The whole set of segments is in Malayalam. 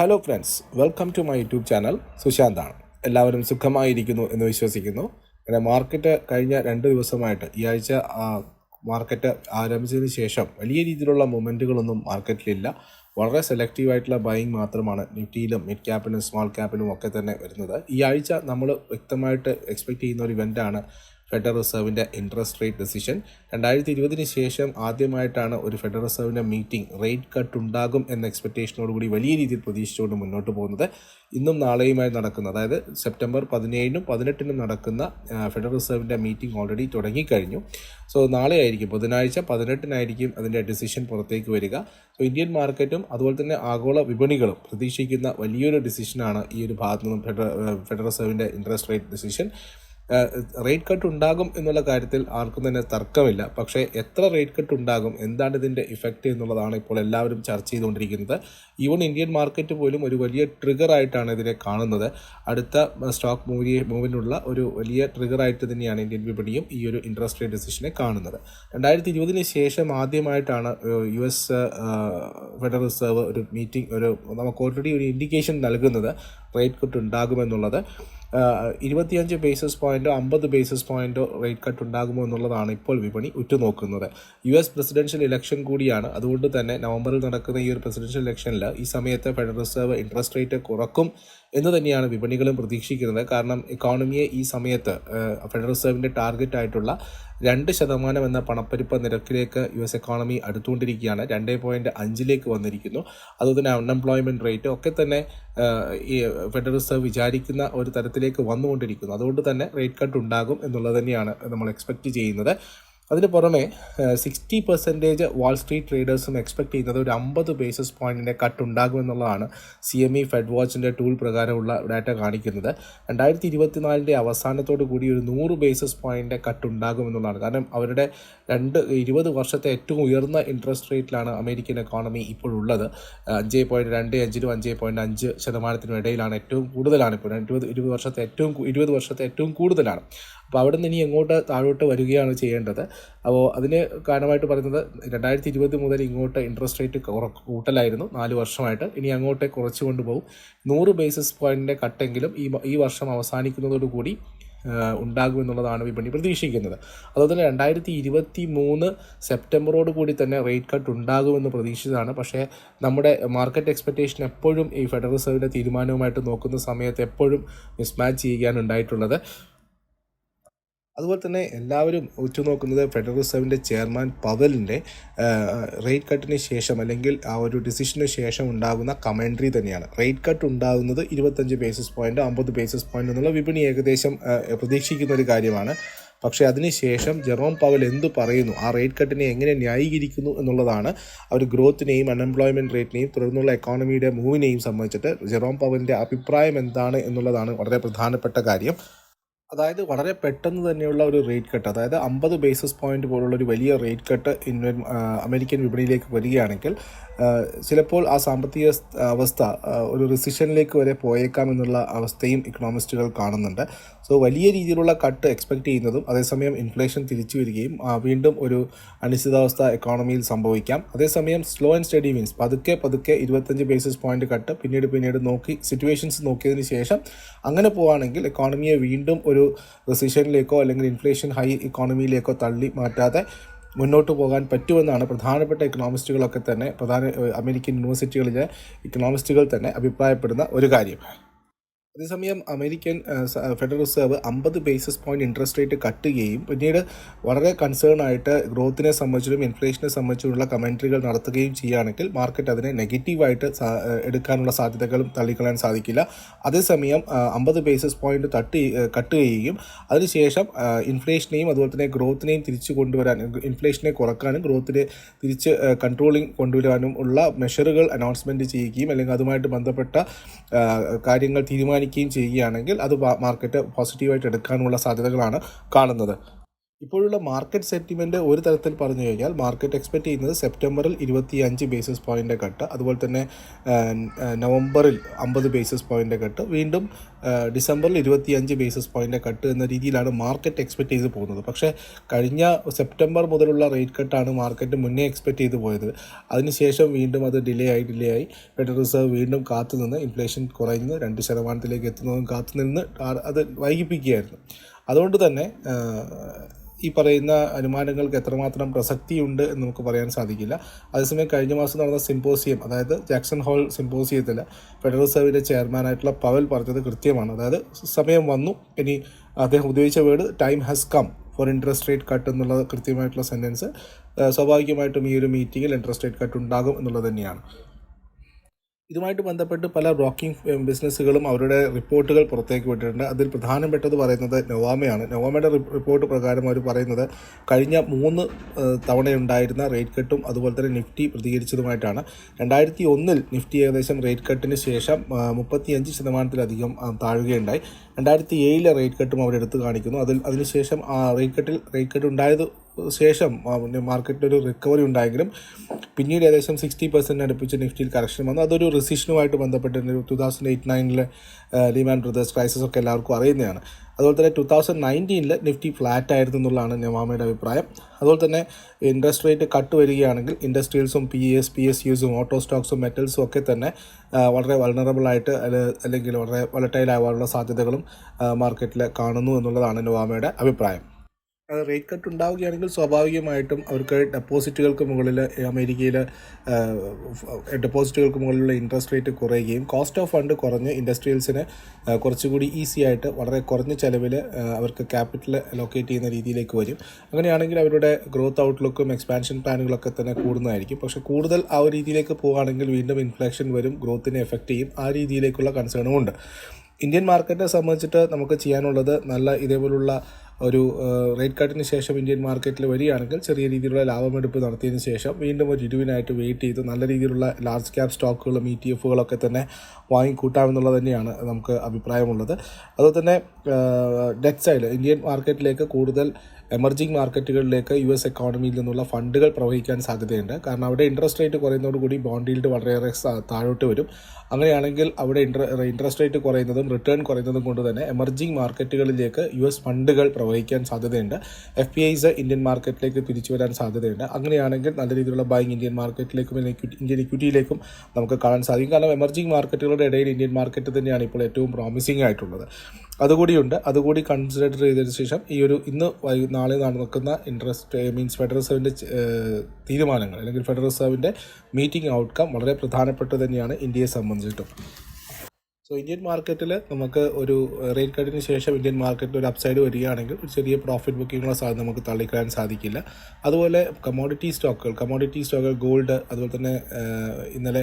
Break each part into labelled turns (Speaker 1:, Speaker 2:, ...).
Speaker 1: Hello friends welcome to my YouTube channel സുശാന്താണ് എല്ലാവരും സുഖമായിരിക്കുന്നു എന്ന് വിശ്വസിക്കുന്നു. പിന്നെ മാർക്കറ്റ് കഴിഞ്ഞ രണ്ട് ദിവസമായിട്ട് ഈ ആഴ്ച മാർക്കറ്റ് ആരംഭിച്ചതിന് ശേഷം വലിയ രീതിയിലുള്ള മൊമെന്റുകളൊന്നും മാർക്കറ്റിലില്ല വളരെ സെലക്റ്റീവ് ആയിട്ടുള്ള ബൈങ് മാത്രമാണ് നിഫ്റ്റിയിലും മിഡ് ക്യാപ്പിനും സ്മോൾ ക്യാപ്പിനും ഒക്കെ തന്നെ വരുന്നത്. ഈ ആഴ്ച നമ്മൾ വ്യക്തമായിട്ട് എക്സ്പെക്റ്റ് ചെയ്യുന്ന ഒരു ഇവന്റാണ് ഫെഡറൽ റിസർവിന്റെ ഇൻട്രസ്റ്റ് റേറ്റ് ഡെസിഷൻ രണ്ടായിരത്തി ഇരുപതിന് ശേഷം ആദ്യമായിട്ടാണ് ഒരു ഫെഡറൽ റിസർവിന്റെ മീറ്റിംഗ് റേറ്റ് കട്ട് ഉണ്ടാകും എന്ന എക്സ്പെക്റ്റേഷനോടുകൂടി വലിയ രീതിയിൽ പ്രതീക്ഷിച്ചുകൊണ്ട് മുന്നോട്ട് പോകുന്നത് ഇന്നും നാളെയുമായി നടക്കുന്ന. അതായത് സെപ്റ്റംബർ പതിനേഴിനും പതിനെട്ടിനും നടക്കുന്ന ഫെഡറൽ റിസർവിന്റെ മീറ്റിംഗ് ഓൾറെഡി തുടങ്ങിക്കഴിഞ്ഞു. സോ നാളെ ആയിരിക്കും ബുധനാഴ്ച പതിനെട്ടിനായിരിക്കും അതിന്റെ ഡിസിഷൻ പുറത്തേക്ക് വരിക. സോ ഇന്ത്യൻ മാർക്കറ്റും അതുപോലെ തന്നെ ആഗോള വിപണികളും പ്രതീക്ഷിക്കുന്ന വലിയൊരു ഡിസിഷനാണ് ഈ ഒരു ഭാഗത്തു നിന്നും federal federal റിസർവിന്റെ interest rate decision rate cut ഉണ്ടാകും എന്നുള്ള കാര്യത്തിൽ ആർക്കും തന്നെ തർക്കമില്ല. പക്ഷേ എത്ര റേറ്റ് കട്ട് ഉണ്ടാകും എന്താണ് ഇതിന്റെ ഇഫക്റ്റ് എന്നുള്ളതാണ് ഇപ്പോൾ എല്ലാവരും ചർച്ച ചെയ്തുകൊണ്ടിരിക്കുന്നത്. ഈവൺ ഇന്ത്യൻ മാർക്കറ്റ് പോലും ഒരു വലിയ ട്രിഗർ ആയിട്ടാണ് ഇതിനെ കാണുന്നത്. അടുത്ത സ്റ്റോക്ക് മൂവി മൂവിനുള്ള ഒരു വലിയ ട്രിഗർ ആയിട്ട് തന്നെയാണ് ഇന്ത്യൻ വിപണിയും ഈ ഒരു ഇൻട്രസ്റ്റ് റേറ്റ് ഡിസിഷനെ കാണുന്നത്. രണ്ടായിരത്തി ഇരുപതിന് ശേഷം ആദ്യമായിട്ടാണ് യു എസ് ഫെഡറൽ റിസർവ് ഒരു മീറ്റിംഗ് ഒരു നമുക്ക് ഓൾറെഡി ഒരു ഇൻഡിക്കേഷൻ നൽകുന്നത് റേറ്റ് കട്ട് ഉണ്ടാകുമെന്നുള്ളത്. ഇരുപത്തിയഞ്ച് ബേസിസ് പോയിന്റോ അമ്പത് ബേസിസ് പോയിന്റോ റേറ്റ് കട്ട് ഉണ്ടാകുമോ എന്നുള്ളതാണ് ഇപ്പോൾ വിപണി ഉറ്റുനോക്കുന്നത്. യു എസ് പ്രസിഡൻഷ്യൽ ഇലക്ഷൻ കൂടിയാണ്. അതുകൊണ്ട് തന്നെ നവംബറിൽ നടക്കുന്ന ഈ ഒരു പ്രസിഡൻഷ്യൽ ഇലക്ഷനിൽ ഈ സമയത്ത് ഫെഡറൽ റിസർവ് ഇൻട്രസ്റ്റ് റേറ്റ് കുറക്കും. എന്ന് തന്നെയാണ് വിപണികളും പ്രതീക്ഷിക്കുന്നത്. കാരണം ഇക്കോണമിയെ ഈ സമയത്ത് ഫെഡറൽ റിസർവിന്റെ ടാർഗറ്റ് ആയിട്ടുള്ള രണ്ട് ശതമാനം എന്ന പണപ്പെരുപ്പ നിരക്കിലേക്ക് യു എസ് എക്കോണമി അടുത്തുകൊണ്ടിരിക്കുകയാണ്. രണ്ട് പോയിന്റ് അഞ്ചിലേക്ക് വന്നിരിക്കുന്നു. അതുപോലെ തന്നെ അൺഎംപ്ലോയ്മെന്റ് റേറ്റ് ഒക്കെ തന്നെ ഈ ഫെഡറൽ റിസർവ് വിചാരിക്കുന്ന ഒരു തരത്തിലേക്ക് വന്നുകൊണ്ടിരിക്കുന്നു. അതുകൊണ്ട് തന്നെ റേറ്റ് കട്ട് ഉണ്ടാകും എന്നുള്ളത് തന്നെയാണ് നമ്മൾ എക്സ്പെക്റ്റ് ചെയ്യുന്നത്. അതിന് പുറമെ സിക്സ്റ്റി പെർസെന്റേജ് വാൾ സ്ട്രീറ്റ് ട്രേഡേഴ്സും എക്സ്പെക്ട് ചെയ്യുന്നത് ഒരു അമ്പത് ബേസിസ് പോയിന്റിന്റെ കട്ട് ഉണ്ടാകുമെന്നുള്ളതാണ് സി എം ഇ ഫെഡ് വാച്ചിന്റെ ടൂൾ പ്രകാരമുള്ള ഡാറ്റ കാണിക്കുന്നത്. രണ്ടായിരത്തി ഇരുപത്തിനാലിന്റെ അവസാനത്തോടു കൂടി ഒരു നൂറ് ബേസിസ് പോയിന്റെ കട്ട് ഉണ്ടാകുമെന്നുള്ളതാണ് കാരണം അവരുടെ രണ്ട് ഇരുപത് വർഷത്തെ ഏറ്റവും ഉയർന്ന ഇൻട്രസ്റ്റ് റേറ്റിലാണ് അമേരിക്കൻ എക്കോണമി ഇപ്പോഴുള്ളത്. അഞ്ച് പോയിന്റ് രണ്ട് അഞ്ചിനും അഞ്ച് പോയിന്റ് അഞ്ച് ശതമാനത്തിനും ഇടയിലാണ് ഏറ്റവും കൂടുതലാണ് ഇപ്പോൾ. ഇരുപത് ഇരുപത് വർഷത്തെ ഏറ്റവും ഇരുപത് വർഷത്തെ ഏറ്റവും കൂടുതലാണ്. അപ്പോൾ അവിടെ നിന്ന് ഇനി എങ്ങോട്ട് താഴോട്ട് വരികയാണ് ചെയ്യേണ്ടത്. അപ്പോൾ അതിന് കാരണമായിട്ട് പറയുന്നത് രണ്ടായിരത്തി ഇരുപത് മുതൽ ഇങ്ങോട്ട് ഇൻട്രസ്റ്റ് റേറ്റ് കൂട്ടലായിരുന്നു. നാല് വർഷമായിട്ട്. ഇനി അങ്ങോട്ട് കുറച്ച് കൊണ്ടുപോകും നൂറ് ബേസിസ് പോയിന്റിന്റെ കട്ടെങ്കിലും ഈ ഈ വർഷം അവസാനിക്കുന്നതോടുകൂടി ഉണ്ടാകുമെന്നുള്ളതാണ് വിപണി പ്രതീക്ഷിക്കുന്നത്. അതുപോലെ തന്നെ രണ്ടായിരത്തി ഇരുപത്തി മൂന്ന് സെപ്റ്റംബറോട് കൂടി തന്നെ റേറ്റ് കട്ട് ഉണ്ടാകുമെന്ന് പ്രതീക്ഷിച്ചതാണ്. പക്ഷേ നമ്മുടെ മാർക്കറ്റ് എക്സ്പെക്റ്റേഷൻ എപ്പോഴും ഈ ഫെഡറൽ റിസർവിന്റെ തീരുമാനവുമായിട്ട് നോക്കുന്ന സമയത്ത് എപ്പോഴും മിസ്മാച്ച് ചെയ്യാനുണ്ടായിട്ടുള്ളത് അതുപോലെ തന്നെ എല്ലാവരും ഉറ്റുനോക്കുന്നത് ഫെഡറൽ റിസർവിന്റെ ചെയർമാൻ പവലിന്റെ റേറ്റ് കട്ടിന് ശേഷം അല്ലെങ്കിൽ ആ ഒരു ഡിസിഷന് ശേഷം ഉണ്ടാകുന്ന കമൻട്രി തന്നെയാണ്. റേറ്റ് കട്ട് ഉണ്ടാകുന്നത് ഇരുപത്തഞ്ച് ബേസിസ് പോയിന്റ് അമ്പത് ബേസിസ് പോയിന്റ് എന്നുള്ള വിപണി ഏകദേശം പ്രതീക്ഷിക്കുന്ന ഒരു കാര്യമാണ്. പക്ഷേ അതിനുശേഷം ജെറോം പവൽ എന്തു പറയുന്നു? ആ റേറ്റ് കട്ടിനെ എങ്ങനെ ന്യായീകരിക്കുന്നു എന്നുള്ളതാണ് അവർ ഗ്രോത്തിനെയും അൺഎംപ്ലോയ്മെന്റ് റേറ്റിനെയും തുടർന്നുള്ള എക്കോണമിയുടെ മൂവിനെയും സംബന്ധിച്ചിട്ട് ജെറോം പവലിന്റെ അഭിപ്രായം എന്താണ് എന്നുള്ളതാണ് വളരെ പ്രധാനപ്പെട്ട കാര്യം. അതായത് വളരെ പെട്ടെന്ന് തന്നെയുള്ള ഒരു റേറ്റ് കട്ട് അതായത് അമ്പത് ബേസിസ് പോയിന്റ് പോലുള്ള ഒരു വലിയ റേറ്റ് കട്ട് ഇന്ത്യൻ അമേരിക്കൻ വിപണിയിലേക്ക് വരികയാണെങ്കിൽ ചിലപ്പോൾ ആ സാമ്പത്തിക അവസ്ഥ ഒരു റിസിഷനിലേക്ക് വരെ പോയേക്കാം എന്നുള്ള അവസ്ഥയും ഇക്കണോമിസ്റ്റുകൾ കാണുന്നുണ്ട്. സോ വലിയ രീതിയിലുള്ള കട്ട് എക്സ്പെക്ട് ചെയ്യുന്നതും അതേസമയം ഇൻഫ്ലേഷൻ തിരിച്ചു വരികയും വീണ്ടും ഒരു അനിശ്ചിതാവസ്ഥ എക്കോണമിയിൽ സംഭവിക്കാം. അതേസമയം സ്ലോ ആൻഡ് സ്റ്റഡി മീൻസ് പതുക്കെ പതുക്കെ ഇരുപത്തഞ്ച് ബേസിസ് പോയിന്റ് കട്ട് പിന്നീട് പിന്നീട് നോക്കി സിറ്റുവേഷൻസ് നോക്കിയതിന് ശേഷം അങ്ങനെ പോവുകയാണെങ്കിൽ എക്കോണമിയെ വീണ്ടും ഒരു റിസിഷനിലേക്കോ അല്ലെങ്കിൽ ഇൻഫ്ലേഷൻ ഹൈ ഇക്കോണമിയിലേക്കോ തള്ളി മാറ്റാതെ മുന്നോട്ട് പോകാൻ പറ്റുമെന്നാണ് പ്രധാനപ്പെട്ട ഇക്കണോമിസ്റ്റുകളൊക്കെ തന്നെ പ്രധാന അമേരിക്കൻ യൂണിവേഴ്സിറ്റികളിലെ ഇക്കണോമിസ്റ്റുകൾ തന്നെ അഭിപ്രായപ്പെടുന്ന ഒരു കാര്യം. അതേസമയം അമേരിക്കൻ ഫെഡറൽ റിസർവ് അമ്പത് basis point interest rate cut ചെയ്യുകയും പിന്നീട് വളരെ കൺസേൺ ആയിട്ട് ഗ്രോത്തിനെ സംബന്ധിച്ചും ഇൻഫ്ലേഷനെ സംബന്ധിച്ചുമുള്ള കമൻട്രികൾ നടത്തുകയും ചെയ്യുകയാണെങ്കിൽ മാർക്കറ്റ് അതിനെ നെഗറ്റീവായിട്ട് എടുക്കാനുള്ള സാധ്യതകളും തള്ളിക്കളയാൻ സാധിക്കില്ല. അതേസമയം അമ്പത് ബേസിസ് പോയിന്റ് തട്ടി കട്ട് ചെയ്യുകയും അതിനുശേഷം ഇൻഫ്ലേഷനെയും അതുപോലെ തന്നെ ഗ്രോത്തിനെയും തിരിച്ചു കൊണ്ടുവരാൻ ഇൻഫ്ലേഷനെ കുറക്കാനും ഗ്രോത്തിനെ തിരിച്ച് കൺട്രോളിങ് കൊണ്ടുവരാനും ഉള്ള മെഷറുകൾ അനൗൺസ്മെന്റ് ചെയ്യുകയും അല്ലെങ്കിൽ അതുമായിട്ട് ബന്ധപ്പെട്ട കാര്യങ്ങൾ തീരുമാനിക്കുകയും ചെയ്യുകയാണെങ്കിൽ അത് മാർക്കറ്റ് പോസിറ്റീവായിട്ട് എടുക്കാനുള്ള സാധ്യതകളാണ് കാണുന്നത്. ഇപ്പോഴുള്ള മാർക്കറ്റ് സെറ്റിമെന്റ് ഒരു തരത്തിൽ പറഞ്ഞു കഴിഞ്ഞാൽ മാർക്കറ്റ് എക്സ്പെക്ട് ചെയ്യുന്നത് സെപ്റ്റംബറിൽ ഇരുപത്തി അഞ്ച് ബേസിസ് പോയിന്റ് കട്ട് അതുപോലെ തന്നെ നവംബറിൽ അമ്പത് ബേസിസ് പോയിന്റ് കട്ട് വീണ്ടും ഡിസംബറിൽ ഇരുപത്തി അഞ്ച് ബേസിസ് പോയിന്റ് കട്ട് എന്ന രീതിയിലാണ് മാർക്കറ്റ് എക്സ്പെക്ട് ചെയ്ത് പോകുന്നത്. പക്ഷേ കഴിഞ്ഞ സെപ്റ്റംബർ മുതലുള്ള റേറ്റ് കട്ടാണ് മാർക്കറ്റ് മുന്നേ എക്സ്പെക്ട് ചെയ്ത് പോയത്. അതിനുശേഷം വീണ്ടും അത് ഡിലേ ആയി ഡിലേ ആയി. ഫെഡറൽ റിസർവ് വീണ്ടും കാത്തുനിന്ന് ഇൻഫ്ലേഷൻ കുറയുന്നു രണ്ട് ശതമാനത്തിലേക്ക് എത്തുന്നതും കാത്തുനിന്ന് അത് വൈകിപ്പിക്കുകയായിരുന്നു. അതുകൊണ്ട് തന്നെ ഈ പറയുന്ന അനുമാനങ്ങൾക്ക് എത്രമാത്രം പ്രസക്തിയുണ്ട് എന്ന് നമുക്ക് പറയാൻ സാധിക്കില്ല. അതേസമയം കഴിഞ്ഞ മാസം നടന്ന സിമ്പോസിയം അതായത് ജാക്സൺ ഹോൾ സിമ്പോസിയത്തിൽ ഫെഡറൽ റിസർവിന്റെ ചെയർമാനായിട്ടുള്ള പവൽ പറഞ്ഞത് കൃത്യമാണ്. അതായത് സമയം വന്നു. ഇനി അദ്ദേഹം ഉപയോഗിച്ച word time has come for interest rate cut എന്നുള്ള കൃത്യമായിട്ടുള്ള സെന്റൻസ് സ്വാഭാവികമായിട്ടും ഈ ഒരു മീറ്റിങ്ങിൽ ഇൻട്രസ്റ്റ് റേറ്റ് കട്ട് ഉണ്ടാകും എന്നുള്ളത് തന്നെയാണ്. ഇതുമായിട്ട് ബന്ധപ്പെട്ട് പല ബ്രോക്കിംഗ് ബിസിനസ്സുകളും അവരുടെ റിപ്പോർട്ടുകൾ പുറത്തേക്ക് വിട്ടിട്ടുണ്ട്. അതിൽ പ്രധാനപ്പെട്ടത് പറയുന്നത് നൊവാമയാണ്. നൊവാമയുടെ റിപ്പോർട്ട് പ്രകാരം അവർ പറയുന്നത് കഴിഞ്ഞ മൂന്ന് തവണയുണ്ടായിരുന്ന റേറ്റ് കട്ടും അതുപോലെ തന്നെ നിഫ്റ്റി പ്രതികരിച്ചതുമായിട്ടാണ്. രണ്ടായിരത്തി ഒന്നിൽ നിഫ്റ്റി ഏകദേശം റേറ്റ് കട്ടിന് ശേഷം മുപ്പത്തിയഞ്ച് ശതമാനത്തിലധികം താഴുകയുണ്ടായി. രണ്ടായിരത്തി ഏഴിലെ റേറ്റ് കട്ടും അവരെടുത്ത് കാണിക്കുന്നു. അതിൽ അതിനുശേഷം റേറ്റ് കട്ടിൽ റേറ്റ് കട്ട് ഉണ്ടായത് ശേഷം മാർക്കറ്റിൽ ഒരു റിക്കവറി ഉണ്ടായെങ്കിലും പിന്നീട് ഏകദേശം സിക്സ്റ്റി പെർസെന്റ് അടുപ്പിച്ച് നിഫ്റ്റിയിൽ കറക്ഷൻ വന്നു. അതൊരു റിസിഷനുമായിട്ട് ബന്ധപ്പെട്ട് ടു തൗസൻഡ് എയ്റ്റ് നയനിലെ ലിമാൻ ബ്രദേഴ്സ് ക്രൈസിസ് ഒക്കെ എല്ലാവർക്കും അറിയുന്നതാണ്. അതുപോലെ തന്നെ ടു തൗസൻഡ് നയന്റീനിൽ നിഫ്റ്റി ഫ്ലാറ്റ് ആയിരുന്നു എന്നുള്ളതാണ് നവാമയുടെ അഭിപ്രായം. അതുപോലെ തന്നെ ഇൻട്രസ്റ്റ് റേറ്റ് കട്ട് വരികയാണെങ്കിൽ ഇൻഡസ്ട്രിയൽസും പി എസ് പി എസ് യുസും ഓട്ടോ സ്റ്റോക്സും മെറ്റൽസും ഒക്കെ തന്നെ വളരെ വൾണറബിളായിട്ട് അല്ലെങ്കിൽ വളരെ വളട്ടൈൽ ആവാനുള്ള സാധ്യതകളും മാർക്കറ്റിൽ കാണുന്നു എന്നുള്ളതാണ് നവാമയുടെ അഭിപ്രായം. റേറ്റ് കട്ട് ഉണ്ടാവുകയാണെങ്കിൽ സ്വാഭാവികമായിട്ടും അവർക്ക് ഡെപ്പോസിറ്റുകൾക്ക് മുകളിൽ അമേരിക്കയിൽ ഡെപ്പോസിറ്റുകൾക്ക് മുകളിലുള്ള ഇൻട്രസ്റ്റ് റേറ്റ് കുറയുകയും കോസ്റ്റ് ഓഫ് ഫണ്ട് കുറഞ്ഞ് ഇൻഡസ്ട്രിയൽസിന് കുറച്ചുകൂടി ഈസി ആയിട്ട് വളരെ കുറഞ്ഞ ചിലവിൽ അവർക്ക് ക്യാപിറ്റൽ അലോക്കേറ്റ് ചെയ്യുന്ന രീതിയിലേക്ക് വരും. അങ്ങനെയാണെങ്കിൽ അവരുടെ ഗ്രോത്ത് ഔട്ട്ലുക്കും എക്സ്പാൻഷൻ പ്ലാനുകളൊക്കെ തന്നെ കൂടുന്നതായിരിക്കും. പക്ഷേ കൂടുതൽ ആ ഒരു രീതിയിലേക്ക് പോവുകയാണെങ്കിൽ വീണ്ടും ഇൻഫ്ലേഷൻ വരും ഗ്രോത്തിനെ എഫക്റ്റ് ചെയ്യും. ആ രീതിയിലേക്കുള്ള കൺസേണും ഉണ്ട്. ഇന്ത്യൻ മാർക്കറ്റിനെ സംബന്ധിച്ചിട്ട് നമുക്ക് ചെയ്യാനുള്ളത് നല്ല ഇതേപോലുള്ള ഒരു റേറ്റ് കട്ടിന് ശേഷം ഇന്ത്യൻ മാർക്കറ്റിൽ വരികയാണെങ്കിൽ ചെറിയ രീതിയിലുള്ള ലാഭമെടുപ്പ് നടത്തിയതിന് ശേഷം വീണ്ടും ഒരു ഇടിവിനായിട്ട് വെയിറ്റ് ചെയ്ത് നല്ല രീതിയിലുള്ള ലാർജ് ക്യാപ് സ്റ്റോക്കുകളും ഇ ടി എഫുകളൊക്കെ തന്നെ വാങ്ങിക്കൂട്ടാമെന്നുള്ളത് തന്നെയാണ് നമുക്ക് അഭിപ്രായമുള്ളത്. അതുപോലെ തന്നെ ഡെറ്റ് സൈഡ് ഇന്ത്യൻ മാർക്കറ്റിലേക്ക് കൂടുതൽ എമർജിംഗ് മാർക്കറ്റുകളിലേക്ക് യു എസ് എക്കോണമിയിൽ നിന്നുള്ള ഫണ്ടുകൾ പ്രവഹിക്കാൻ സാധ്യതയുണ്ട്. കാരണം അവിടെ ഇൻട്രസ്റ്റ് റേറ്റ് കുറയുന്നതോടുകൂടി ബോണ്ട് ഈൽഡ് വളരെയേറെ താഴോട്ട് വരും. അങ്ങനെയാണെങ്കിൽ അവിടെ ഇൻട്ര ഇൻട്രസ്റ്റ് റേറ്റ് കുറയുന്നതും റിട്ടേൺ കുറയുന്നതും കൊണ്ട് തന്നെ എമർജിംഗ് മാർക്കറ്റുകളിലേക്ക് യു എസ് ഫണ്ടുകൾ പ്രവഹിക്കാൻ സാധ്യതയുണ്ട്. എഫ് പി ഐസ് ഇന്ത്യൻ മാർക്കറ്റിലേക്ക് തിരിച്ചു വരാൻ സാധ്യതയുണ്ട്. അങ്ങനെയാണെങ്കിൽ നല്ല രീതിയിലുള്ള ബൈങ് ഇന്ത്യൻ മാർക്കറ്റിലേക്കും ഇന്ത്യൻ ഇക്വിറ്റിയിലേക്കും നമുക്ക് കാണാൻ സാധിക്കും. കാരണം എമർജിംഗ് മാർക്കറ്റുകളുടെ ഇടയിൽ ഇന്ത്യൻ മാർക്കറ്റ് തന്നെയാണ് ഇപ്പോൾ ഏറ്റവും പ്രോമിസിംഗ് ആയിട്ടുള്ളത്. അതുകൂടിയുണ്ട്. അതുകൂടി കൺസിഡർ ചെയ്തതിന് ശേഷം ഈ ഒരു ഇന്ന് നാളെ നടക്കുന്ന ഇൻട്രസ്റ്റ് മീൻസ് ഫെഡറൽ റിസർവിന്റെ തീരുമാനങ്ങൾ അല്ലെങ്കിൽ ഫെഡറൽ റിസർവിന്റെ മീറ്റിംഗ് ഔട്ട്കം വളരെ പ്രധാനപ്പെട്ട തന്നെയാണ് ഇന്ത്യയെ സംബന്ധിച്ചിട്ടും. സോ ഇന്ത്യൻ മാർക്കറ്റിൽ നമുക്ക് ഒരു റേറ്റ് കട്ടിന് ശേഷം ഇന്ത്യൻ മാർക്കറ്റിൽ ഒരു അപ്സൈഡ് വരികയാണെങ്കിൽ ഒരു ചെറിയ പ്രോഫിറ്റ് ബുക്കിങ്ങുള്ള സാധ്യത നമുക്ക് തള്ളിക്കളയാൻ സാധിക്കില്ല. അതുപോലെ കമോഡിറ്റി സ്റ്റോക്കുകൾ കമോഡിറ്റി സ്റ്റോക്കുകൾ ഗോൾഡ് അതുപോലെ തന്നെ ഇന്നലെ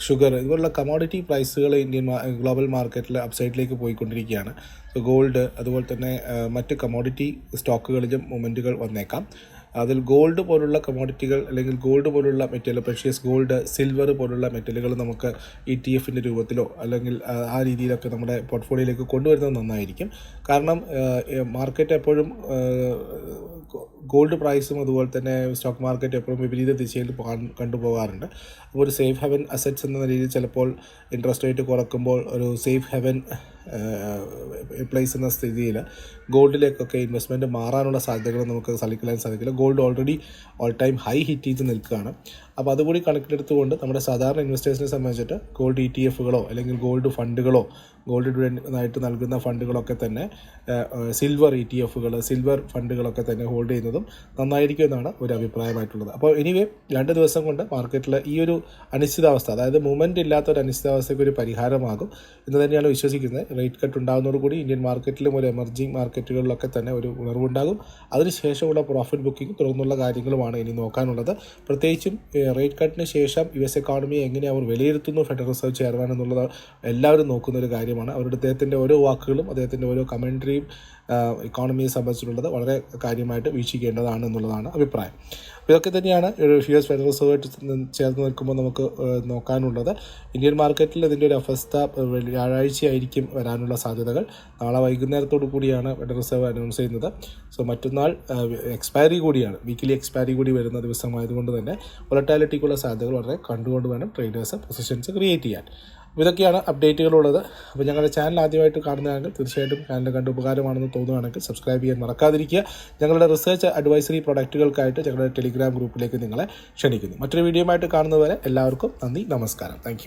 Speaker 1: ഷുഗർ ഇതുപോലുള്ള കമോഡിറ്റി പ്രൈസുകൾ ഇന്ത്യൻ ഗ്ലോബൽ മാർക്കറ്റിൽ അപ്സൈഡിലേക്ക് പോയിക്കൊണ്ടിരിക്കുകയാണ്. സോ ഗോൾഡ് അതുപോലെ തന്നെ മറ്റ് കമോഡിറ്റി സ്റ്റോക്കുകളിലും മൊമെന്റുകൾ വന്നേക്കാം. അതിൽ ഗോൾഡ് പോലുള്ള കമോഡിറ്റികൾ അല്ലെങ്കിൽ ഗോൾഡ് പോലുള്ള മെറ്റൽ പ്രഷ്യസ് ഗോൾഡ് സിൽവർ പോലുള്ള മെറ്റലുകൾ നമുക്ക് ഇ ടി എഫിന്റെ രൂപത്തിലോ അല്ലെങ്കിൽ ആ, രീതിയിലൊക്കെ നമ്മുടെ പോർട്ട്ഫോളിയോയിലേക്ക് കൊണ്ടുവരുന്നത് നന്നായിരിക്കും. കാരണം മാർക്കറ്റ് എപ്പോഴും ഗോൾഡ് പ്രൈസും അതുപോലെ തന്നെ സ്റ്റോക്ക് മാർക്കറ്റ് എപ്പോഴും വിപരീത ദിശയിൽ കണ്ടുപോകാറുണ്ട്. അപ്പോൾ ഒരു സേഫ് ഹെവൻ അസറ്റ്സ് എന്ന രീതിയിൽ ചിലപ്പോൾ ഇൻട്രസ്റ്റ് റേറ്റ് കുറക്കുമ്പോൾ ഒരു സേഫ് ഹെവൻ പ്ലേസ് എന്ന സ്ഥിതിയിൽ ഗോൾഡിലേക്കൊക്കെ ഇൻവെസ്റ്റ്മെന്റ് മാറാനുള്ള സാധ്യതകൾ നമുക്ക് തള്ളിക്കളയാൻ സാധിക്കില്ല. Gold already all time high hit ചെയ്ത് നിൽക്കുകയാണ്. അപ്പോൾ അതുകൂടി കണക്കിലെടുത്തുകൊണ്ട് നമ്മുടെ സാധാരണ ഇൻവെസ്റ്റേഴ്സിനെ സംബന്ധിച്ചിട്ട് ഗോൾഡ് ഇ ടി എഫുകളോ അല്ലെങ്കിൽ ഗോൾഡ് ഫണ്ടുകളോ ഗോൾഡ് ആയിട്ട് നൽകുന്ന ഫണ്ടുകളൊക്കെ തന്നെ സിൽവർ ഇ ടി എഫുകൾ സിൽവർ ഫണ്ടുകളൊക്കെ തന്നെ ഹോൾഡ് ചെയ്യുന്നതും നന്നായിരിക്കും എന്നാണ് ഒരു അഭിപ്രായമായിട്ടുള്ളത്. അപ്പോൾ എനിവേ രണ്ട് ദിവസം കൊണ്ട് മാർക്കറ്റിൽ ഈ ഒരു അനിശ്ചിതാവസ്ഥ അതായത് മൂവ്മെന്റ് ഇല്ലാത്ത ഒരു അനിശ്ചിതാവസ്ഥയ്ക്ക് ഒരു പരിഹാരമാകും എന്ന് തന്നെയാണ് വിശ്വസിക്കുന്നത്. റേറ്റ് കട്ട് ഉണ്ടാകുന്നതോടുകൂടി ഇന്ത്യൻ മാർക്കറ്റിലും ഒരു എമർജിംഗ് മാർക്കറ്റുകളിലൊക്കെ തന്നെ ഒരു ഉണർവുണ്ടാകും. അതിനുശേഷമുള്ള പ്രോഫിറ്റ് ബുക്കിംഗ് തുടർന്നുള്ള കാര്യങ്ങളുമാണ് ഇനി നോക്കാനുള്ളത്. പ്രത്യേകിച്ചും റേറ്റ് കട്ടിന് ശേഷം യു എസ് എക്കോണമിയെ എങ്ങനെ അവർ വിലയിരുത്തുന്നു ഫെഡറൽ റിസർവ് ചെയർമാൻ എന്നുള്ളത് എല്ലാവരും നോക്കുന്ന ഒരു കാര്യമാണ്. അവരുടെ അദ്ദേഹത്തിന്റെ ഓരോ വാക്കുകളും അദ്ദേഹത്തിന്റെ ഓരോ കമൻട്രിയും ഇക്കോണമിയെ സംബന്ധിച്ചിട്ടുള്ളത് വളരെ കാര്യമായിട്ട് വീക്ഷിക്കേണ്ടതാണ് എന്നുള്ളതാണ് അഭിപ്രായം. ഇതൊക്കെ തന്നെയാണ് യു എസ് ഫെഡറൽ റിസർവായിട്ട് ചേർന്ന് നിൽക്കുമ്പോൾ നമുക്ക് നോക്കാനുള്ളത്. ഇന്ത്യൻ മാർക്കറ്റിൽ ഇതിന്റെ ഒരു അവസ്ഥ വ്യാഴാഴ്ചയായിരിക്കും വരാനുള്ള സാധ്യതകൾ. നാളെ വൈകുന്നേരത്തോടു കൂടിയാണ് ഫെഡറൽ റിസർവ് അനൗൺസ് ചെയ്യുന്നത്. സോ മറ്റന്നാൾ എക്സ്പയറി കൂടിയാണ്. വീക്കിലി എക്സ്പയറി കൂടി വരുന്ന ദിവസമായതുകൊണ്ട് തന്നെ വൊളറ്റാലിറ്റിക്കുള്ള സാധ്യതകൾ വളരെ കണ്ടുകൊണ്ട് വേണം ട്രേഡേഴ്സ് പൊസിഷൻസ് ക്രിയേറ്റ് ചെയ്യാൻ. ഇതൊക്കെയാണ് അപ്ഡേറ്റുകളുള്ളത് അപ്പോൾ ഞങ്ങളുടെ ചാനൽ ആദ്യമായിട്ട് കാണുന്നതാണെങ്കിൽ തീർച്ചയായിട്ടും ചാനൽ കണ്ട് ഉപകാരമാണെന്ന് തോന്നുകയാണെങ്കിൽ സബ്സ്ക്രൈബ് ചെയ്യാൻ മറക്കാതിരിക്കുക. ഞങ്ങളുടെ റിസർച്ച് അഡ്വൈസറി പ്രൊഡക്റ്റുകൾക്കായിട്ട് ഞങ്ങളുടെ ടെലിഗ്രാം ഗ്രൂപ്പിലേക്ക് നിങ്ങളെ ക്ഷണിക്കുന്നു. മറ്റൊരു വീഡിയോ ആയിട്ട് കാണുന്നതുവരെ എല്ലാവർക്കും നന്ദി നമസ്കാരം. താങ്ക്